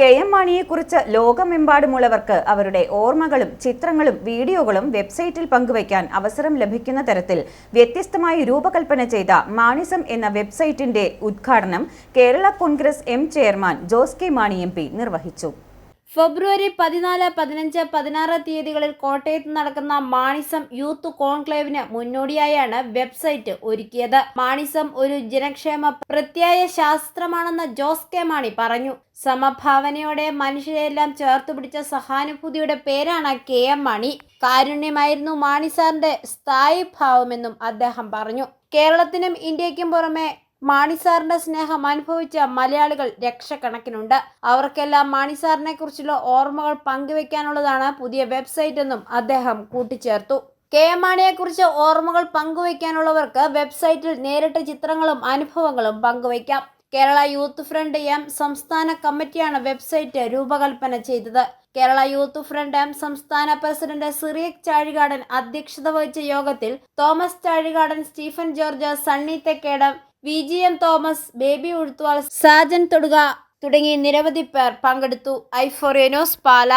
K M മാണിയെക്കുറിച്ച് ലോകമെമ്പാടുമുള്ളവർക്ക് അവരുടെ ഓർമ്മകളും ചിത്രങ്ങളും വീഡിയോകളും വെബ്സൈറ്റിൽ പങ്കുവയ്ക്കാൻ അവസരം ലഭിക്കുന്ന തരത്തിൽ വ്യത്യസ്തമായി രൂപകൽപ്പന ചെയ്ത മാണിസം എന്ന വെബ്സൈറ്റിന്റെ ഉദ്ഘാടനം Kerala Congress M chairman Jose K Mani M നിർവഹിച്ചു. ഫെബ്രുവരി പതിനാല് പതിനഞ്ച് പതിനാറ് തീയതികളിൽ കോട്ടയത്ത് നടക്കുന്ന മാണിസം യൂത്ത് കോൺക്ലേവിന് മുന്നോടിയായാണ് വെബ്സൈറ്റ് ഒരുക്കിയത്. മാണിസം ഒരു ജനക്ഷേമ പ്രത്യായ ശാസ്ത്രമാണെന്ന് ജോസ് കെ മാണി പറഞ്ഞു. സമഭാവനയോടെ മനുഷ്യരെല്ലാം ചേർത്ത് പിടിച്ച സഹാനുഭൂതിയുടെ പേരാണ് കെ എം മാണി. കാരുണ്യമായിരുന്നു മാണി സാറിന്റെ സ്ഥായി ഭാവമെന്നും അദ്ദേഹം പറഞ്ഞു. കേരളത്തിനും ഇന്ത്യക്കും പുറമെ മാണിസാറിന്റെ സ്നേഹം അനുഭവിച്ച മലയാളികൾ ലക്ഷക്കണക്കിനുണ്ട്. അവർക്കെല്ലാം മാണിസാറിനെ കുറിച്ചുള്ള ഓർമ്മകൾ പങ്കുവെക്കാനുള്ളതാണ് പുതിയ വെബ്സൈറ്റ് എന്നും അദ്ദേഹം കൂട്ടിച്ചേർത്തു. കെ എം മാണിയെക്കുറിച്ച് ഓർമ്മകൾ പങ്കുവയ്ക്കാനുള്ളവർക്ക് വെബ്സൈറ്റിൽ നേരിട്ട് ചിത്രങ്ങളും അനുഭവങ്ങളും പങ്കുവയ്ക്കാം കേരള യൂത്ത് ഫ്രണ്ട് എം സംസ്ഥാന കമ്മിറ്റിയാണ് വെബ്സൈറ്റ് രൂപകൽപ്പന ചെയ്തത്. കേരള യൂത്ത് ഫ്രണ്ട് എം സംസ്ഥാന പ്രസിഡന്റ് സിറിയക് ചാഴികാടൻ അധ്യക്ഷത വഹിച്ച യോഗത്തിൽ Thomas Chazhikadan Stephen George Sunny Thekkedam V G M Thomas Baby Uzhuthuval Sajan Thoduka തുടങ്ങി നിരവധി പേർ പങ്കെടുത്തു. ഐഫോറിയനോസ് പാല.